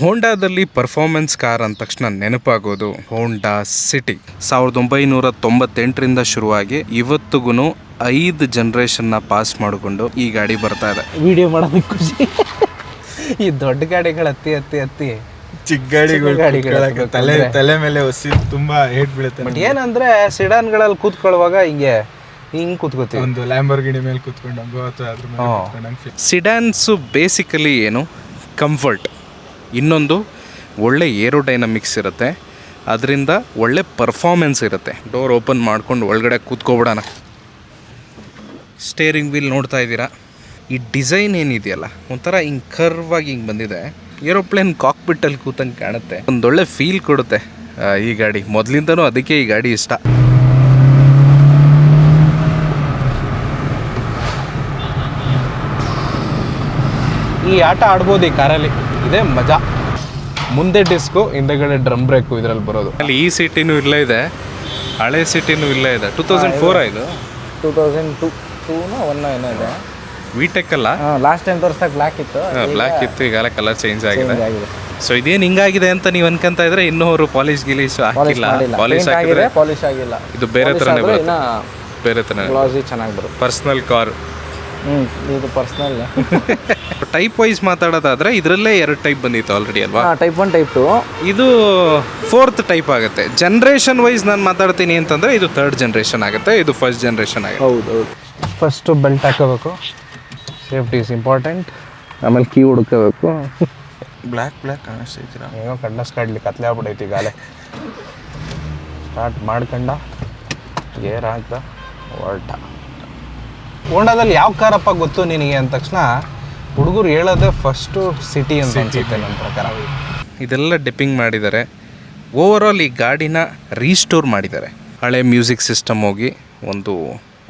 ಹೋಂಡಾದಲ್ಲಿ performance car ಅಂದ ತಕ್ಷಣ ನೆನಪಾಗೋದು ಹೋಂಡಾ ಸಿಟಿ ಸಾವಿರದ ಒಂಬೈನೂರ ತೊಂಬತ್ತೆಂಟರಿಂದ ಶುರುವಾಗಿ ಇವತ್ತಿಗೂ ಐದು ಜನ್ರೇಷನ್ನ ಪಾಸ್ ಮಾಡಿಕೊಂಡು ಈ ಗಾಡಿ ಬರ್ತಾ ಇದೆ. ವಿಡಿಯೋ ಮಾಡೋದಕ್ಕೆ ಖುಷಿ. ಈ ದೊಡ್ಡ ಗಾಡಿಗಳು ಹತ್ತಿ ಹತ್ತಿ ಹತ್ತಿ ಚಿಕ್ಕ ಗಾಡಿಗಳು ತಲೆ ತಲೆ ಮೇಲೆ ಹೊಸಿ ತುಂಬಾ ಹೇಟ್ ಬೀಳುತ್ತೆ ಬಟ್ ಏನಂದ್ರೆ ಸಿಡಾನ್ಗಳಲ್ಲಿ ಕೂತ್ಕೊಳ್ಳುವಾಗ ಹಿಂಗೆ ಹಿಂಗೆ ಕೂತ್ಕೋತೀವಿ. ಒಂದು ಲ್ಯಾಂಬರ್ಗಿಣಿ ಮೇಲೆ ಕೂತ್ಕೊಂಡಂಗೋ ಅಥವಾ ಅದ್ರ ಮೇಲೆ ಸಿಡ್ಯಾನ್ಸು ಬೇಸಿಕಲಿ ಏನು? ಕಂಫರ್ಟ್ ಇನ್ನೊಂದು ಒಳ್ಳೆ ಏರೋಡೈನಮಿಕ್ಸ್ ಇರುತ್ತೆ. ಅದರಿಂದ ಒಳ್ಳೆ ಪರ್ಫಾರ್ಮೆನ್ಸ್ ಇರುತ್ತೆ. ಡೋರ್ ಓಪನ್ ಮಾಡ್ಕೊಂಡು ಒಳಗಡೆ ಕೂತ್ಕೊಬಿಡೋಣ. ಸ್ಟೇರಿಂಗ್ ವೀಲ್ ನೋಡ್ತಾ ಇದ್ದೀರಾ? ಈ ಡಿಸೈನ್ ಏನಿದೆಯಲ್ಲ, ಒಂಥರ ಹಿಂಗೆ ಕರ್ವ್ ಆಗಿ ಹಿಂಗೆ ಬಂದಿದೆ. ಏರೋಪ್ಲೇನ್ ಕಾಕ್ಪಿಟ್ಟಲ್ಲಿ ಕೂತಂಗೆ ಕಾಣುತ್ತೆ. ಒಂದೊಳ್ಳೆ ಫೀಲ್ ಕೊಡುತ್ತೆ ಈ ಗಾಡಿ. ಮೊದಲಿಂದನೂ ಅದಕ್ಕೆ ಈ ಗಾಡಿ ಇಷ್ಟ. ಈ ಆಟ ಆಡ್ಬೋದು ಈ ಕಾರಲ್ಲಿ. ಇದೇ ಮಜಾ. ಮುಂದೆ ಡಿಸ್ಕು ಹಿಂದೆಗಡೆ ಡ್ರಮ್ ಬ್ರೇಕು ಇದರಲ್ಲಿ ಬರೋದು. ಅಲ್ಲಿ ಈ ಸಿಟಿನೂ ಇಲ್ಲೇ ಇದೆ ಹಳೆ ಸಿಟಿನೂ ಇಲ್ಲೇ ಇದೆ. ಟೂ ತೌಸಂಡ್ ಫೋರ್ ಇದು? ಟೂ ತೌಸಂಡ್ ಟೂ ಟೂನ ಒನ್ ಏನೋ ಇದೆ. ವಿಟೆಕ್ ಅಲ್ಲ? ಲಾಸ್ಟ್ ಟೈಮ್ ತೋರಿಸ್ದಾಗ ಬ್ಲ್ಯಾಕ್ ಇತ್ತು. ಬ್ಲ್ಯಾಕ್ ಇತ್ತು ಈಗೆಲ್ಲ ಕಲರ್ ಚೇಂಜ್ ಆಗಿದೆ. ಸೊ ಇದೇನು ಹಿಂಗಾಗಿದೆ ಅಂತ ನೀವು ಅನ್ಕೊಂತ ಇದ್ರೆ ಇನ್ನೂ ಅವರು ಪಾಲಿಶ್ ಗಿಲೀಶ್ ಹಾಕಿಲ್ಲ. ಪಾಲಿಶ್ Paint ಹಾಕಿದ್ರೆ ಆಗಿದೆ ಪಾಲಿಶ್ ಆಗಿಲ್ಲ. ಇದು ಬೇರೆ ತರ ಥರನೇ ಬರುತ್ತೆ. ಬೇರೆ ಥರ ಗ್ಲಾಸಿ ಚೆನ್ನಾಗಿ ಬರುತ್ತೆ. ಪರ್ಸನಲ್ ಕಾರ್ ಹ್ಞೂ ಇದು ಪರ್ಸ್ನಲ್ ಟೈಪ್ ವೈಸ್ ಮಾತಾಡೋದಾದ್ರೆ ಇದರಲ್ಲೇ ಎರಡು ಟೈಪ್ ಬಂದಿತ್ತು ಆಲ್ರೆಡಿ ಅಲ್ವಾ? ಟೈಪ್ ಒನ್ ಟೈಪ್ ಟು ಇದು ಫೋರ್ತ್ ಟೈಪ್ ಆಗುತ್ತೆ. ಜನ್ರೇಷನ್ ವೈಸ್ ನಾನು ಮಾತಾಡ್ತೀನಿ ಅಂತಂದ್ರೆ ಇದು ಥರ್ಡ್ ಜನ್ರೇಷನ್ ಆಗುತ್ತೆ ಇದು ಫಸ್ಟ್ ಜನ್ರೇಷನ್ ಆಗುತ್ತೆ. ಹೌದು ಹೌದು. ಫಸ್ಟು ಬೆಲ್ಟ್ ಹಾಕೋಬೇಕು. ಸೇಫ್ಟಿ ಇಸ್ ಇಂಪಾರ್ಟೆಂಟ್ ಆಮೇಲೆ ಕೀ ಹುಡ್ಕೋಬೇಕು. ಬ್ಲ್ಯಾಕ್ ಬ್ಲ್ಯಾಕ್ ಕಾಣಿಸ್ತಿದ್ದೀರಾ ಏನೋ ಕಡ್ಲಸ್ ಕಡ್ಲಿ ಕತ್ಲೆ ಆಗ್ಬಿಡೈತಿ ಗಾಲೆ ಸ್ಟಾರ್ಟ್ ಮಾಡ್ಕಂಡ. ಗೇರ್ ಹಾಕ್ದ. ಹೊರಟ ಹೋಂಡಾದಲ್ಲಿ ಯಾವ ಕಾರಪ್ಪ ಗೊತ್ತು ನಿನಗೆ ಅಂದ ತಕ್ಷಣ ಹುಡುಗರು ಹೇಳೋದೇ ಫಸ್ಟು ಸಿಟಿ ಅಂತ ಅನ್ಸುತ್ತೆ ನನ್ನ ಪ್ರಕಾರ. ಇದೆಲ್ಲ ಡಿಪ್ಪಿಂಗ್ ಮಾಡಿದ್ದಾರೆ. ಓವರ್ ಆಲ್ ಈ ಗಾಡಿನ ರೀಸ್ಟೋರ್ ಮಾಡಿದ್ದಾರೆ. ಹಳೆ ಮ್ಯೂಸಿಕ್ ಸಿಸ್ಟಮ್ ಹೋಗಿ ಒಂದು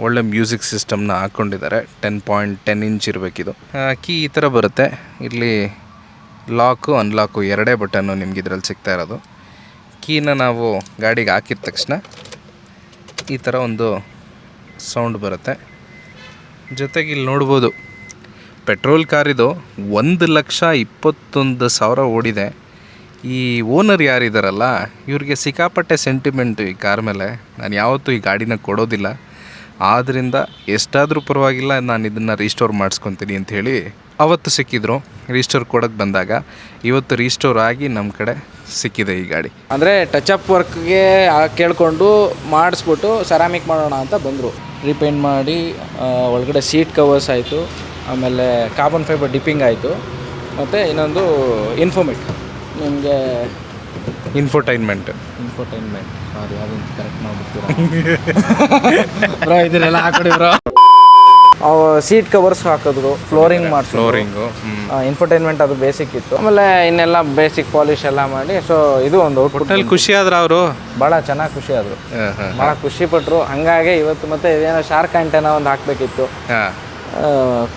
ಒಳ್ಳೆ ಮ್ಯೂಸಿಕ್ ಸಿಸ್ಟಮ್ನ ಹಾಕ್ಕೊಂಡಿದ್ದಾರೆ ಟೆನ್ ಪಾಯಿಂಟ್ ಟೆನ್ ಇಂಚ್ ಇರಬೇಕಿದು. ಕೀ ಈ ಥರ ಬರುತ್ತೆ. ಇಲ್ಲಿ ಲಾಕು ಅನ್ಲಾಕು ಎರಡೇ ಬಟನ್ನು ನಿಮ್ಗೆ ಇದರಲ್ಲಿ ಸಿಗ್ತಾ ಇರೋದು. ಕೀನ ನಾವು ಗಾಡಿಗೆ ಹಾಕಿದ ತಕ್ಷಣ ಈ ಥರ ಒಂದು ಸೌಂಡ್ ಬರುತ್ತೆ. ಜೊತೆಗೆ ಇಲ್ಲಿ ನೋಡ್ಬೋದು, ಪೆಟ್ರೋಲ್ ಕಾರಿದು ಒಂದು ಲಕ್ಷ ಇಪ್ಪತ್ತೊಂದು ಸಾವಿರ ಓಡಿದೆ. ಈ ಓನರ್ ಯಾರಿದ್ದಾರಲ್ಲ ಇವ್ರಿಗೆ ಸಿಕ್ಕಾಪಟ್ಟೆ ಸೆಂಟಿಮೆಂಟು ಈ ಕಾರ್ ಮೇಲೆ. ನಾನು ಯಾವತ್ತೂ ಈ ಗಾಡಿನ ಕೊಡೋದಿಲ್ಲ. ಆದ್ದರಿಂದ ಎಷ್ಟಾದರೂ ಪರವಾಗಿಲ್ಲ, ನಾನು ಇದನ್ನು ರೀಸ್ಟೋರ್ ಮಾಡಿಸ್ಕೊತೀನಿ ಅಂಥೇಳಿ ಅವತ್ತು ಸಿಕ್ಕಿದ್ರು ರೀಸ್ಟೋರ್ ಕೊಡೋಕ್ಕೆ ಬಂದಾಗ ಇವತ್ತು ರೀಸ್ಟೋರ್ ಆಗಿ ನಮ್ಮ ಕಡೆ ಸಿಕ್ಕಿದೆ ಈ ಗಾಡಿ. ಅಂದರೆ ಟಚ್ ಅಪ್ ವರ್ಕ್ಗೆ ಕೇಳಿಕೊಂಡು ಮಾಡಿಸ್ಬಿಟ್ಟು ಸೆರಾಮಿಕ್ ಮಾಡೋಣ ಅಂತ ಬಂದರು. ರೀಪೇಂಟ್ ಮಾಡಿ ಒಳಗಡೆ ಸೀಟ್ ಕವರ್ಸ್ ಆಯಿತು ಆಮೇಲೆ ಕಾರ್ಬನ್ ಫೈಬರ್ ಡಿಪ್ಪಿಂಗ್ ಆಯಿತು ಮತ್ತು ಇನ್ನೊಂದು ಇನ್ಫೋಮೆಟ್ ನಿಮಗೆ ಇನ್ಫೋಟೈನ್ಮೆಂಟ್ ಇನ್ಫೋಟೈನ್ಮೆಂಟ್ ಸಾರಿ ಅದೊಂದು ಕರೆಕ್ಟ್ ಮಾಡ್ಬಿಡ್ತೀರಾ? ಬ್ರೋ ಇದನ್ನೆಲ್ಲ ಹಾಕೊಡಿ ಬ್ರೋ ಸೀಟ್ ಕವರ್ಸ್ ಹಾಕಿದ್ರು ಫ್ಲೋರಿಂಗ್ ಮಾಡಿ ಫ್ಲೋರಿಂಗು ಇನ್ಫರ್ಟೈನ್ಮೆಂಟ್ ಅದು ಬೇಸಿಕ್ ಇತ್ತು. ಆಮೇಲೆ ಇನ್ನೆಲ್ಲ ಬೇಸಿಕ್ ಪಾಲಿಶ್ ಎಲ್ಲ ಮಾಡಿ ಸೊ ಇದು ಒಂದು ಔಟ್ಪುಟ್ ಒಟ್ಟಲ್ಲಿ ಖುಷಿ ಆದ್ರ ಅವರು? ಭಾಳ ಚೆನ್ನಾಗಿ ಖುಷಿ ಆದರು. ಭಾಳ ಖುಷಿ ಪಟ್ರು. ಹಂಗಾಗಿ ಇವತ್ತು ಮತ್ತೆ ಇದೇನೋ ಶಾರ್ಕ್ ಆಂಟೆನ ಒಂದು ಹಾಕಬೇಕಿತ್ತು. ಹಾಂ.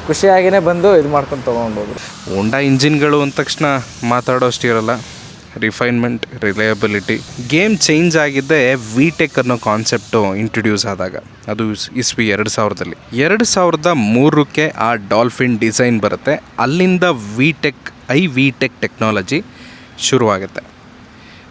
ಖುಷಿಯಾಗಿನೇ ಬಂದು ಇದು ಮಾಡ್ಕೊಂಡು ತೊಗೊಂಡೋದ್ರು ಹೋಂಡಾ ಇಂಜಿನ್ಗಳು ಅಂದ ತಕ್ಷಣ ಮಾತಾಡೋಷ್ಟು ಇರಲ್ಲ. ರಿಫೈನ್ಮೆಂಟ್ ರಿಲಯಬಿಲಿಟಿ ಗೇಮ್ ಚೇಂಜ್ ಆಗಿದ್ದೆ ವಿ ಟೆಕ್ ಅನ್ನೋ ಕಾನ್ಸೆಪ್ಟು ಇಂಟ್ರೊಡ್ಯೂಸ್ ಆದಾಗ. ಅದು ಇಸ್- ಇಸ್ವಿ ಎರಡು ಸಾವಿರದಲ್ಲಿ. ಎರಡು ಸಾವಿರದ ಮೂರಕ್ಕೆ ಆ ಡಾಲ್ಫಿನ್ ಡಿಸೈನ್ ಬರುತ್ತೆ. ಅಲ್ಲಿಂದ VTEC I VTEC technology ಶುರುವಾಗುತ್ತೆ.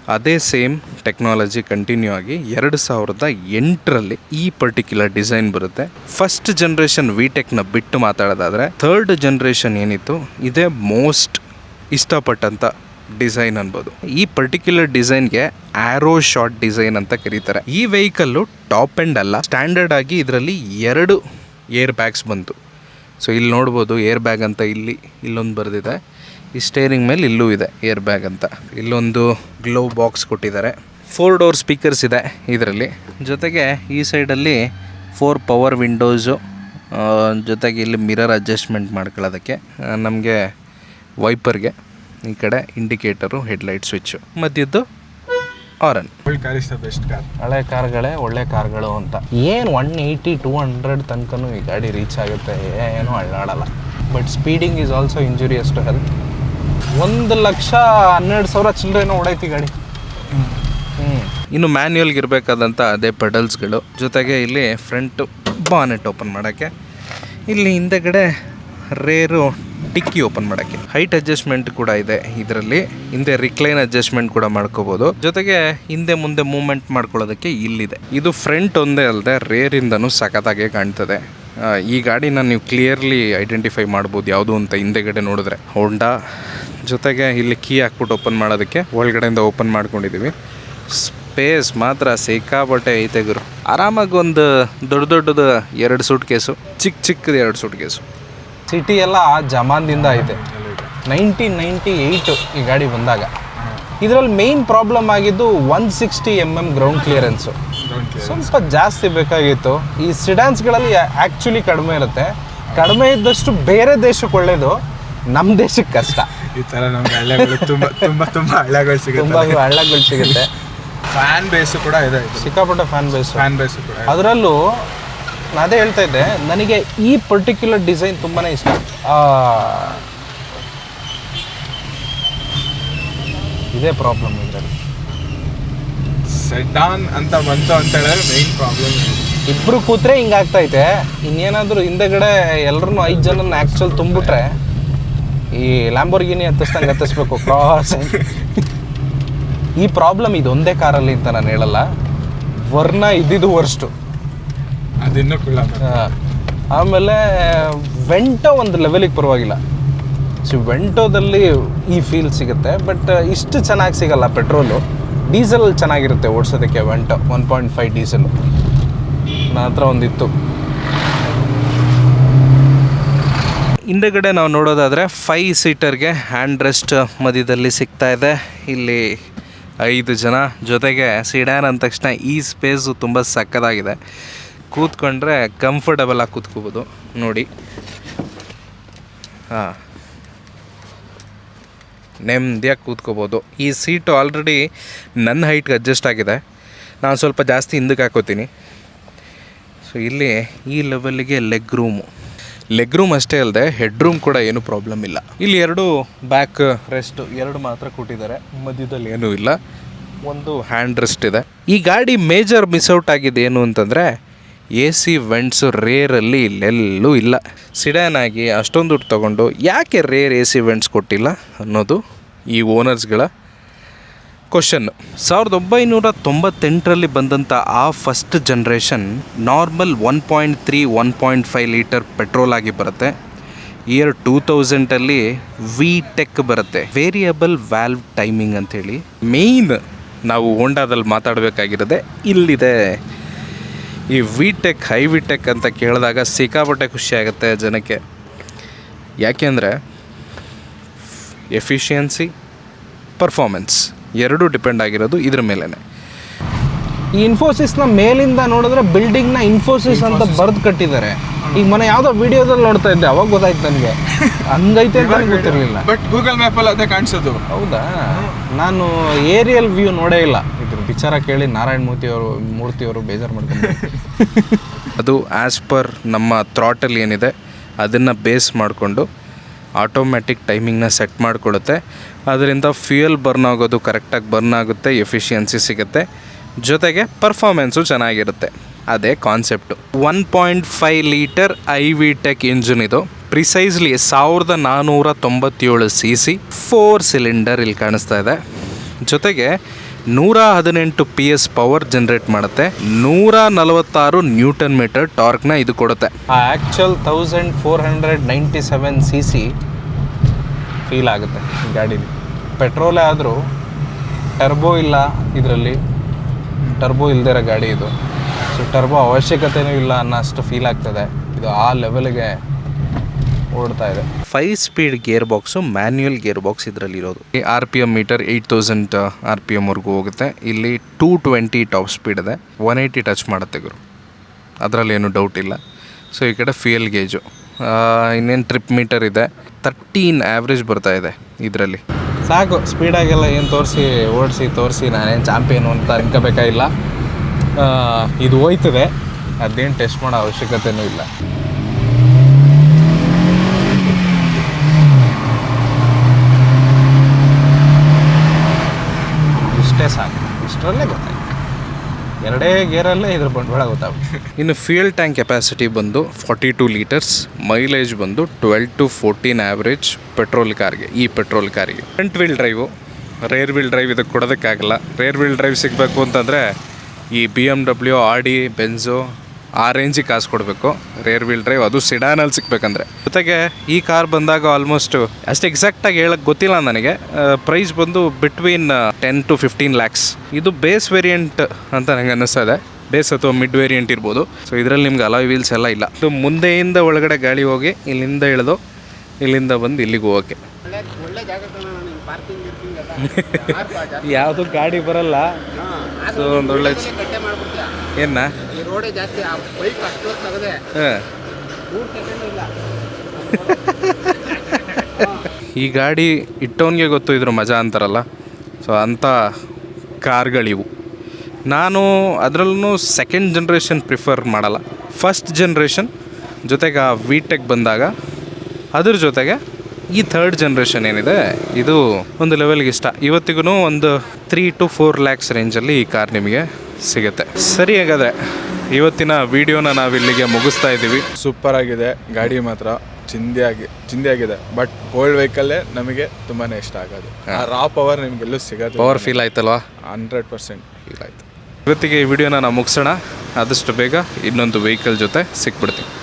ಅದೇ ಸೇಮ್ ಟೆಕ್ನಾಲಜಿ ಕಂಟಿನ್ಯೂ ಆಗಿ ಎರಡು ಸಾವಿರದ ಎಂಟರಲ್ಲಿ ಈ ಪರ್ಟಿಕ್ಯುಲರ್ ಡಿಸೈನ್ ಬರುತ್ತೆ. ಫಸ್ಟ್ ಜನ್ರೇಷನ್ ವಿ ಟೆಕ್ನ ಬಿಟ್ಟು ಮಾತಾಡೋದಾದರೆ ಥರ್ಡ್ ಜನ್ರೇಷನ್ ಏನಿತ್ತು, ಇದೇ ಮೋಸ್ಟ್ ಇಷ್ಟಪಟ್ಟಂಥ ಡಿಸೈನ್ ಅನ್ಬೋದು. ಈ ಪರ್ಟಿಕ್ಯುಲರ್ ಡಿಸೈನ್ಗೆ ಆರೋ ಶಾರ್ಟ್ ಡಿಸೈನ್ ಅಂತ ಕರೀತಾರೆ. ಈ ವೆಹಿಕಲ್ಲು ಟಾಪ್ ಎಂಡ್ ಅಲ್ಲ ಸ್ಟ್ಯಾಂಡರ್ಡ್ ಆಗಿ ಇದರಲ್ಲಿ ಎರಡು ಏರ್ ಬ್ಯಾಗ್ಸ್ ಬಂತು. ಸೊ ಇಲ್ಲಿ ನೋಡ್ಬೋದು ಏರ್ ಬ್ಯಾಗ್ ಅಂತ ಇಲ್ಲಿ, ಇಲ್ಲೊಂದು ಬರೆದಿದೆ. ಈ ಸ್ಟೇರಿಂಗ್ ಮೇಲೆ ಇಲ್ಲೂ ಇದೆ ಏರ್ ಬ್ಯಾಗ್ ಅಂತ. ಇಲ್ಲೊಂದು ಗ್ಲೋ ಬಾಕ್ಸ್ ಕೊಟ್ಟಿದ್ದಾರೆ. ಫೋರ್ ಡೋರ್ ಸ್ಪೀಕರ್ಸ್ ಇದೆ ಇದರಲ್ಲಿ. ಜೊತೆಗೆ ಈ ಸೈಡಲ್ಲಿ ಫೋರ್ ಪವರ್ ವಿಂಡೋಸು ಜೊತೆಗೆ ಇಲ್ಲಿ ಮಿರರ್ ಅಡ್ಜಸ್ಟ್ಮೆಂಟ್ ಮಾಡ್ಕೊಳ್ಳೋದಕ್ಕೆ ನಮಗೆ ವೈಪರ್ಗೆ ಈ ಕಡೆ ಇಂಡಿಕೇಟರು ಹೆಡ್ಲೈಟ್ ಸ್ವಿಚ್ ಮಧ್ಯದ್ದು horn. Old car the best car ಹಳೆ ಕಾರ್ಗಳೇ ಒಳ್ಳೆ ಕಾರ್ಗಳು ಅಂತ. ಏನು ಒನ್ ಏಯ್ಟಿ ಟೂ ಹಂಡ್ರೆಡ್ ತನಕನೂ ಈ ಗಾಡಿ ರೀಚ್ ಆಗುತ್ತೆ ಏನೂ ಅಳ್ಳಾಡಲ್ಲ but speeding is also injurious to health ಒಂದು ಲಕ್ಷ ಹನ್ನೆರಡು ಸಾವಿರ ಚಿಲ್ಲರೆನೋ ಓಡೈತಿ ಗಾಡಿ. ಹ್ಞೂ ಇನ್ನು ಮ್ಯಾನ್ಯಲ್ಗೆ ಇರಬೇಕಾದಂಥ ಅದೇ ಪೆಡಲ್ಸ್ಗಳು ಜೊತೆಗೆ ಇಲ್ಲಿ ಫ್ರಂಟ್ ಬಾನೆಟ್ ಓಪನ್ ಮಾಡೋಕ್ಕೆ. ಇಲ್ಲಿ ಹಿಂದೆಗಡೆ ರೇರು ಡಿಕ್ಕಿ ಓಪನ್ ಮಾಡೋಕ್ಕೆ. ಹೈಟ್ ಅಡ್ಜಸ್ಟ್ಮೆಂಟ್ ಕೂಡ ಇದೆ ಇದರಲ್ಲಿ. ಹಿಂದೆ ರಿಕ್ಲೈನ್ ಅಡ್ಜಸ್ಟ್ಮೆಂಟ್ ಕೂಡ ಮಾಡ್ಕೋಬಹುದು ಜೊತೆಗೆ ಹಿಂದೆ ಮುಂದೆ ಮೂವ್ಮೆಂಟ್ ಮಾಡ್ಕೊಳ್ಳೋದಕ್ಕೆ ಇಲ್ಲಿದೆ. ಇದು ಫ್ರಂಟ್ ಒಂದೇ ಅಲ್ಲದೆ ರೇರಿಂದನೂ ಸಖತ್ತಾಗೆ ಕಾಣ್ತದೆ. ಈ ಗಾಡಿನ ನೀವು ಕ್ಲಿಯರ್ಲಿ ಐಡೆಂಟಿಫೈ ಮಾಡ್ಬೋದು ಯಾವುದು ಅಂತ ಹಿಂದೆಗಡೆ ನೋಡಿದ್ರೆ. ಹೋಂಡಾ ಜೊತೆಗೆ ಇಲ್ಲಿ ಕೀ ಹಾಕ್ಬಿಟ್ಟು ಓಪನ್ ಮಾಡೋದಕ್ಕೆ ಒಳಗಡೆಯಿಂದ ಓಪನ್ ಮಾಡ್ಕೊಂಡಿದ್ದೀವಿ. ಸ್ಪೇಸ್ ಮಾತ್ರ ಸಿಕ್ಕಾಪಟ್ಟೆ ಐತೆ ಗುರು. ಆರಾಮಾಗಿ ಒಂದು ದೊಡ್ಡ ದೊಡ್ಡದು ಎರಡು ಸೂಟ್ ಕೇಸು ಚಿಕ್ಕ ಚಿಕ್ಕದು ಎರಡು ಸೂಟ್ ಕೇಸು ಸಿಟಿ ಎಲ್ಲ ಜಮಾನ್ದಿಂದ ಐತೆ ನೈನ್ಟೀನ್ ನೈಂಟಿ ಏಯ್ಟು ಈ ಗಾಡಿ ಬಂದಾಗ. ಇದರಲ್ಲಿ ಮೇಯ್ನ್ ಪ್ರಾಬ್ಲಮ್ ಆಗಿದ್ದು one sixty M M ground clearance ಸ್ವಲ್ಪ ಜಾಸ್ತಿ ಬೇಕಾಗಿತ್ತು. ಈ ಸಿಡಾನ್ಸ್ಗಳಲ್ಲಿ ಆ್ಯಕ್ಚುಲಿ ಕಡಿಮೆ ಇರುತ್ತೆ. ಕಡಿಮೆ ಇದ್ದಷ್ಟು ಬೇರೆ ದೇಶಕ್ಕೆ ಒಳ್ಳೇದು. ನಮ್ಮ ದೇಶಕ್ಕೆ ಕಷ್ಟ. ಈ ಥರ ನಮ್ಗೆ ತುಂಬ ತುಂಬ ತುಂಬ ತುಂಬಾ ಹಳ್ಳಿಗಳು ತುಂಬ ಸಿಗುತ್ತೆ ಹಳ್ಳಗಳು ಸಿಗುತ್ತೆ. ಫ್ಯಾನ್ ಬೇಸು ಕೂಡ ಇದೆ. ಸಿಕ್ಕಾಪಟ್ಟೆ ಫ್ಯಾನ್ ಬೇಸ್ ಫ್ಯಾನ್ ಬೇಸು ಕೂಡ ಇದೆ. ಅದರಲ್ಲೂ ನಾನು ಅದೇ ಹೇಳ್ತಾ ಇದ್ದೆ ನನಗೆ ಈ ಪರ್ಟಿಕ್ಯುಲರ್ ಡಿಸೈನ್ ತುಂಬಾ ಇಷ್ಟ. ಇದೇ ಪ್ರಾಬ್ಲಮ್ ಇದರಲ್ಲಿ. ಸೆಡಾನ್ ಅಂತ ಬಂತು ಅಂತ ಹೇಳಿದ್ರೆ ಮೈನ್ ಪ್ರಾಬ್ಲಮ್ ಇಬ್ರು ಕೂತ್ರೆ ಹಿಂಗಾಗ್ತೈತೆ ಇನ್ನೇನಾದರೂ ಹಿಂದೆಗಡೆ ಎಲ್ಲರೂ ಐದು ಜನನ ಆ್ಯಕ್ಚುಲ್ ತುಂಬಿಟ್ರೆ ಈ ಲ್ಯಾಂಬೋರ್ಗಿನಿ ಹತ್ತಿಸ್ದಂಗೆ ಹತ್ತಿಸ್ಬೇಕು ಕ್ರಾಸ್ ಈ ಪ್ರಾಬ್ಲಮ್ ಇದೊಂದೇ ಕಾರಲ್ಲಿ ಅಂತ ನಾನು ಹೇಳಲ್ಲ. ವರ್ಣ ಇದ್ದಿದ್ದು ವರ್ಸ್ಟು ಅದಿನ್ನೂ ಕೂಡ ಆಮೇಲೆ, ವೆಂಟೋ ಒಂದು ಲೆವೆಲಿಗೆ ಪರವಾಗಿಲ್ಲ. ಸೊ, ವೆಂಟೋದಲ್ಲಿ ಈ ಫೀಲ್ ಸಿಗುತ್ತೆ ಬಟ್ ಇಷ್ಟು ಚೆನ್ನಾಗಿ ಸಿಗಲ್ಲ ಪೆಟ್ರೋಲು ಡೀಸೆಲ್ ಚೆನ್ನಾಗಿರುತ್ತೆ ಓಡಿಸೋದಕ್ಕೆ Vento one point five diesel. ನನ್ನ ಒಂದಿತ್ತು. ಹಿಂದೆಗಡೆ ನಾವು ನೋಡೋದಾದರೆ ಫೈ ಸೀಟರ್ಗೆ ಹ್ಯಾಂಡ್ ರೆಸ್ಟ್ ಮಧ್ಯದಲ್ಲಿ ಸಿಗ್ತಾ ಇದೆ. ಇಲ್ಲಿ ಐದು ಜನ ಜೊತೆಗೆ ಸಿಡ್ಯಾನ್ ಅಂದ ತಕ್ಷಣ ಈ ಸ್ಪೇಸು ತುಂಬ ಸಕ್ಕದಾಗಿದೆ. ಕೂತ್ಕೊಂಡ್ರೆ ಕಂಫರ್ಟಬಲ್ ಆಗಿ ಕೂತ್ಕೋಬೋದು. ನೋಡಿ. ಹಾಂ. ನೆಮ್ಮದಿಯಾಗಿ ಕೂತ್ಕೋಬೋದು. ಈ ಸೀಟು ಆಲ್ರೆಡಿ ನನ್ನ ಹೈಟ್ಗೆ ಅಡ್ಜಸ್ಟ್ ಆಗಿದೆ. ನಾನು ಸ್ವಲ್ಪ ಜಾಸ್ತಿ ಹಿಂದಕ್ಕೆ ಹಾಕೋತೀನಿ. ಸೊ ಇಲ್ಲಿ ಈ ಲೆವೆಲ್ಗೆ ಲೆಗ್ ರೂಮು ಲೆಗ್ ರೂಮ್ ಅಷ್ಟೇ ಅಲ್ಲದೆ ಹೆಡ್ ರೂಮ್ ಕೂಡ ಏನು ಪ್ರಾಬ್ಲಮ್ ಇಲ್ಲ. ಇಲ್ಲಿ ಎರಡು ಬ್ಯಾಕ್ ರೆಸ್ಟ್ ಎರಡು ಮಾತ್ರ ಕೊಟ್ಟಿದ್ದಾರೆ. ಮಧ್ಯದಲ್ಲಿ ಏನೂ ಇಲ್ಲ. ಒಂದು ಹ್ಯಾಂಡ್ ರೆಸ್ಟ್ ಇದೆ. ಈ ಗಾಡಿ ಮೇಜರ್ ಮಿಸ್ಔಟ್ ಏನು ಅಂತಂದರೆ ಎ ಸಿ ವೆಂಟ್ಸು ರೇರಲ್ಲಿ ಇಲ್ಲೆಲ್ಲೂ ಇಲ್ಲ. ಸಿಡಾನ್ ಆಗಿ ಅಷ್ಟೊಂದು ದುಡ್ಡು ತೊಗೊಂಡು ಯಾಕೆ ರೇರ್ ಎ ಸಿ ವೆಂಟ್ಸ್ ಕೊಟ್ಟಿಲ್ಲ ಅನ್ನೋದು ಈ ಓನರ್ಸ್ಗಳ ಕ್ವಶನ್ ಸಾವಿರದ ಒಂಬೈನೂರ ತೊಂಬತ್ತೆಂಟರಲ್ಲಿ ಬಂದಂಥ ಆ first generation normal one point three one point five litre petrol ಆಗಿ ಬರುತ್ತೆ. ಇಯರ್ ಟೂ ತೌಸಂಡಲ್ಲಿ ವಿ ಟೆಕ್ ಬರುತ್ತೆ. ವೇರಿಯಬಲ್ ವ್ಯಾಲ್ವ್ ಟೈಮಿಂಗ್ ಅಂಥೇಳಿ. ಮೇಯ್ನ್ ನಾವು ಹೋಂಡಾದಲ್ಲಿ ಮಾತಾಡಬೇಕಾಗಿರೋದೆ ಇಲ್ಲಿದೆ. ಈ VTEC high VTEC ಅಂತ ಕೇಳಿದಾಗ ಸಿಕ್ಕಾಪಟ್ಟೆ ಖುಷಿ ಆಗುತ್ತೆ ಜನಕ್ಕೆ ಯಾಕೆಂದರೆ ಎಫಿಷಿಯನ್ಸಿ ಪರ್ಫಾರ್ಮೆನ್ಸ್ ಎರಡೂ ಡಿಪೆಂಡ್ ಆಗಿರೋದು ಇದ್ರ ಮೇಲೇ ಈ ಇನ್ಫೋಸಿಸ್ನ ಮೇಲಿಂದ ನೋಡಿದ್ರೆ ಬಿಲ್ಡಿಂಗ್ನ ಇನ್ಫೋಸಿಸ್ ಅಂತ ಬರೆದು ಕಟ್ಟಿದ್ದಾರೆ. ಈಗ ಮನೆ ಯಾವುದೋ ವಿಡಿಯೋದಲ್ಲಿ ನೋಡ್ತಾ ಇದ್ದೆ ಅವಾಗ ಗೊತ್ತಾಯ್ತು ನನಗೆ. ಹಂಗೈತೆ ಅಂತ ನನಗೆ ಗೊತ್ತಿರಲಿಲ್ಲ. ಬಟ್ ಗೂಗಲ್ ಮ್ಯಾಪಲ್ಲಿ ಅದೇ ಕಾಣಿಸೋದು. ಹೌದಾ? ನಾನು ಏರಿಯಲ್ ವ್ಯೂ ನೋಡೇ ಇಲ್ಲ. ಇದ್ರ ವಿಚಾರ ಕೇಳಿ ನಾರಾಯಣ ಮೂರ್ತಿ ಅವರು ಮೂರ್ತಿ ಅವರು ಬೇಜಾರು ಮಾಡ್ಕೊಂಡು ಅದು ಆ್ಯಸ್ ಪರ್ ನಮ್ಮ ಥ್ರಾಟಲ್ ಏನಿದೆ, ಅದನ್ನು ಬೇಸ್ ಮಾಡಿಕೊಂಡು ಆಟೋಮ್ಯಾಟಿಕ್ ಟೈಮಿಂಗ್ನ ಸೆಟ್ ಮಾಡಿಕೊಡುತ್ತೆ ಅದರಿಂದ ಫ್ಯೂಯಲ್ ಬರ್ನ್ ಆಗೋದು ಕರೆಕ್ಟಾಗಿ ಬರ್ನ್ ಆಗುತ್ತೆ ಎಫಿಷಿಯನ್ಸಿ ಸಿಗುತ್ತೆ. ಜೊತೆಗೆ ಪರ್ಫಾರ್ಮೆನ್ಸು ಚೆನ್ನಾಗಿರುತ್ತೆ. ಅದೇ concept one point five litre i VTEC engine ಇದು. ಪ್ರಿಸೈಸ್ಲಿ ಸಾವಿರದ ನಾನ್ನೂರ ತೊಂಬತ್ತೇಳು ಸಿ ಸಿ ಫೋರ್ ಸಿಲಿಂಡರ್ ಇಲ್ಲಿ ಕಾಣಿಸ್ತಾ ಇದೆ. ಜೊತೆಗೆ ನೂರ ಹದಿನೆಂಟು ಪಿ ಎಸ್ ಪವರ್ ಜನರೇಟ್ ಮಾಡುತ್ತೆ. ನೂರ ನಲವತ್ತಾರು ನ್ಯೂಟನ್ ಮೀಟರ್ ಟಾರ್ಕ್ನ ಇದು ಕೊಡುತ್ತೆ. ಆ actual thousand four hundred ninety seven C C feel ಆಗುತ್ತೆ ಗಾಡೀಲಿ. ಪೆಟ್ರೋಲೇ ಆದರೂ ಟರ್ಬೋ ಇಲ್ಲ ಇದರಲ್ಲಿ. ಟರ್ಬೋ ಇರೋ ಗಾಡಿ ಇದು. ಸೊ ಟರ್ಬೋ ಅವಶ್ಯಕತೆಯೂ ಇಲ್ಲ ಅನ್ನೋ ಅಷ್ಟು ಫೀಲ್ ಆಗ್ತದೆ. ಇದು ಆ ಲೆವೆಲ್ಗೆ ಓಡ್ತಾ ಇದೆ. Five speed gear box manual gear box ಇದರಲ್ಲಿ ಇರೋದು R P M meter eight thousand R P ಎಮ್ವರೆಗೂ ಹೋಗುತ್ತೆ. ಇಲ್ಲಿ ಟೂ ಟ್ವೆಂಟಿ ಟಾಪ್ ಸ್ಪೀಡ್ ಇದೆ. ಒನ್ ಏಯ್ಟಿ ಟಚ್ ಮಾಡುತ್ತೆ ಗುರು. ಅದರಲ್ಲಿ ಏನು ಡೌಟ್ ಇಲ್ಲ. ಸೊ ಈ ಕಡೆ ಫ್ಯೂಯಲ್ ಗೇಜು ಇನ್ನೇನು ಟ್ರಿಪ್ ಮೀಟರ್ ಇದೆ. ತರ್ಟೀನ್ ಆ್ಯಾವ್ರೇಜ್ ಬರ್ತಾ ಇದೆ ಇದರಲ್ಲಿ. ಸಾಕು ಸ್ಪೀಡಾಗೆಲ್ಲ ಏನು ತೋರಿಸಿ ಓಡಿಸಿ ತೋರಿಸಿ ನಾನೇನು ಚಾಂಪಿಯನ್ ಅಂತ ಅನ್ಕೋಬೇಕಾಗಿಲ್ಲ ಇದು ಹೋಯ್ತದೆ. ಅದೇನು ಟೆಸ್ಟ್ ಮಾಡೋ ಅವಶ್ಯಕತೆನೂ ಇಲ್ಲ. ಇಷ್ಟರಲ್ಲೇ ಗೊತ್ತಾಯ್ತು. ಎರಡೇ ಗೇರಲ್ಲೇ ಇದ್ರ ಬಂಡವಾಳ ಗೊತ್ತಾಗುತ್ತೆ. ಇನ್ನು ಫ್ಯೂಯಲ್ ಟ್ಯಾಂಕ್ ಕೆಪಾಸಿಟಿ ಬಂದು ಫಾರ್ಟಿ ಟೂ ಲೀಟರ್ಸ್ ಮೈಲೇಜ್ ಬಂದು twelve to fourteen average petrol ಕಾರ್ಗೆ, ಈ ಪೆಟ್ರೋಲ್ ಕಾರಿಗೆ. Front wheel drive rear wheel drive ಇದಕ್ಕೆ ಕೊಡೋದಕ್ಕಾಗಲ್ಲ. ರೇರ್ ವೀಲ್ ಡ್ರೈವ್ ಸಿಗಬೇಕು ಅಂತಂದರೆ ಈ B M W D Benz ಆ ರೇಂಜಿಗೆ ಕಾಸು ಕೊಡಬೇಕು. ರೇರ್ ವೀಲ್ ಡ್ರೈವ್ ಅದು ಸಿಡಾನಲ್ಲಿ ಸಿಗ್ಬೇಕಂದ್ರೆ ಜೊತೆಗೆ ಈ ಕಾರ್ ಬಂದಾಗ ಆಲ್ಮೋಸ್ಟ್ ಅಷ್ಟು ಎಕ್ಸಾಕ್ಟಾಗಿ ಹೇಳಕ್ಕೆ ಗೊತ್ತಿಲ್ಲ ನನಗೆ. ಪ್ರೈಸ್ ಬಂದು between ten to fifteen lakhs ಇದು ಬೇಸ್ ವೇರಿಯಂಟ್ ಅಂತ ನನಗೆ ಅನ್ನಿಸ್ತದೆ ಬೇಸ್ ಅಥವಾ ಮಿಡ್ ವೇರಿಯಂಟ್ ಇರ್ಬೋದು. ಸೊ ಇದರಲ್ಲಿ ನಿಮ್ಗೆ ಅಲಾಯ್ ವೀಲ್ಸ್ ಎಲ್ಲ ಇಲ್ಲ. ಇದು ಮುಂದೆಯಿಂದ ಒಳಗಡೆ ಗಾಳಿ ಹೋಗಿ ಇಲ್ಲಿಂದ ಇಳಿದು ಇಲ್ಲಿಂದ ಬಂದು ಇಲ್ಲಿಗೆ ಹೋಗೋಕ್ಕೆ. ಯಾವುದು ಗಾಡಿ ಬರಲ್ಲ. ಸೊ ಒಂದು ಒಳ್ಳೆ ಏನ ಹಾಂ. ಈ ಗಾಡಿ ಇಟ್ಟವನಿಗೆ ಗೊತ್ತು ಇದ್ರ ಮಜಾ ಅಂತಾರಲ್ಲ? ಸೊ ಅಂಥ ಕಾರ್ಗಳಿವು. ನಾನು ಅದರಲ್ಲೂ ಸೆಕೆಂಡ್ ಜನ್ರೇಷನ್ ಪ್ರಿಫರ್ ಮಾಡಲ್ಲ. ಫಸ್ಟ್ ಜನ್ರೇಷನ್ ಜೊತೆಗೆ ಆ ವಿ ಟೆಕ್ ಬಂದಾಗ ಅದ್ರ ಜೊತೆಗೆ ಈ ಥರ್ಡ್ ಜನ್ರೇಷನ್ ಏನಿದೆ ಇದು ಒಂದು ಲೆವೆಲ್ಗೆ ಇಷ್ಟ. ಇವತ್ತಿಗೂ ಒಂದು ತ್ರೀ ಟು ಫೋರ್ ಲ್ಯಾಕ್ಸ್ ರೇಂಜಲ್ಲಿ ಈ ಕಾರ್ ನಿಮಗೆ ಸಿಗುತ್ತೆ. ಸರಿ ಹಾಗಾದರೆ ಇವತ್ತಿನ ವಿಡಿಯೋನ ನಾವಿಲ್ಲಿಗೆ ಮುಗಿಸ್ತಾ ಇದ್ದೀವಿ. ಸೂಪರ್ ಆಗಿದೆ. ಗಾಡಿ ಮಾತ್ರ ಚಿಂದಿ ಆಗಿ ಚಿಂದಿ ಆಗಿದೆ. ಬಟ್ ಓಲ್ಡ್ ವೆಹಿಕಲ್ಲೇ ನಮಗೆ ತುಂಬಾನೇ ಇಷ್ಟ ಆಗೋದು. ಆ ರಾ ಪವರ್ ನಿಮ್ಗೆಲ್ಲೂ ಸಿಗೋದು ಪವರ್ ಫೀಲ್ ಆಯ್ತಲ್ವಾ? ಹಂಡ್ರೆಡ್ ಪರ್ಸೆಂಟ್ ಫೀಲ್ ಆಯ್ತು. ಇವತ್ತಿಗೆ ಈ ವಿಡಿಯೋನ ನಾವು ಮುಗಿಸೋಣ. ಆದಷ್ಟು ಬೇಗ ಇನ್ನೊಂದು ವೆಹಿಕಲ್ ಜೊತೆ ಸಿಕ್ಬಿಡ್ತೀನಿ.